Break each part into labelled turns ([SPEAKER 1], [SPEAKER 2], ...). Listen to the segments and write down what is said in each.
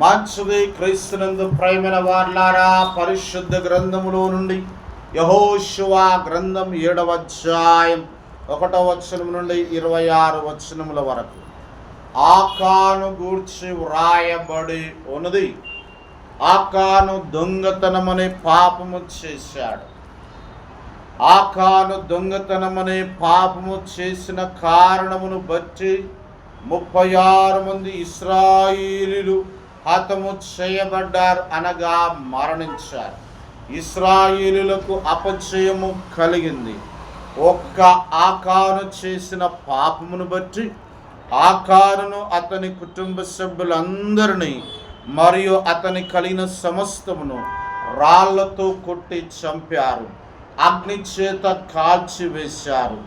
[SPEAKER 1] మంచిది క్రీస్తునందు ప్రేమైన వార్లారా పరిశుద్ధ గ్రంథములో నుండి యహోశివా గ్రంథం ఏడవ అధ్యాయం ఒకటో వచనం నుండి ఇరవై ఆరు వచనముల వరకు. ఆకాను గూర్చి వ్రాయబడి ఉన్నది. ఆకాను దొంగతనమనే పాపము చేశాడు. ఆకాను దొంగతనమనే పాపము చేసిన కారణమును బట్టి ముప్పై ఆరు మంది ఇస్రాయిలీలు హతము చేయబడ్డారు అనగా మరణించారు. ఇస్రాయిలులకు అపచయము కలిగింది. ఒక్క ఆకాను చేసిన పాపమును బట్టి ఆకారును అతని కుటుంబ సభ్యులందరినీ మరియు అతని కలిగిన సమస్తమును రాళ్ళతో కొట్టి చంపారు. అగ్ని చేత కాల్చి వేశారు.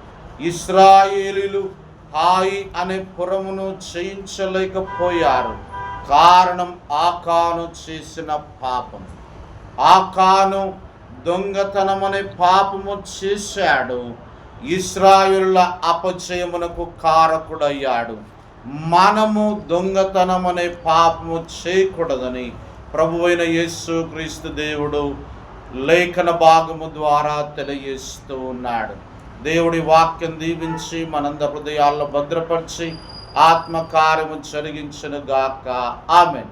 [SPEAKER 1] ఇస్రాయేలీలు హాయి అనే పురమును చేయించలేకపోయారు కారణం ఆకాను చేసిన పాపం. ఆకాను దొంగతనమనే పాపము చేశాడు. ఇస్రాయుల అపచయమునకు కారకుడయ్యాడు. మనము దొంగతనమనే పాపము చేయకూడదని ప్రభువైన యేసు క్రీస్తు దేవుడు లేఖన భాగము ద్వారా తెలియజేస్తూ ఉన్నాడు. దేవుడి వాక్యం దీవించి మనంద హృదయాల్లో భద్రపరిచి ఆత్మకార్యము జరిగించను గాక ఆమెన్.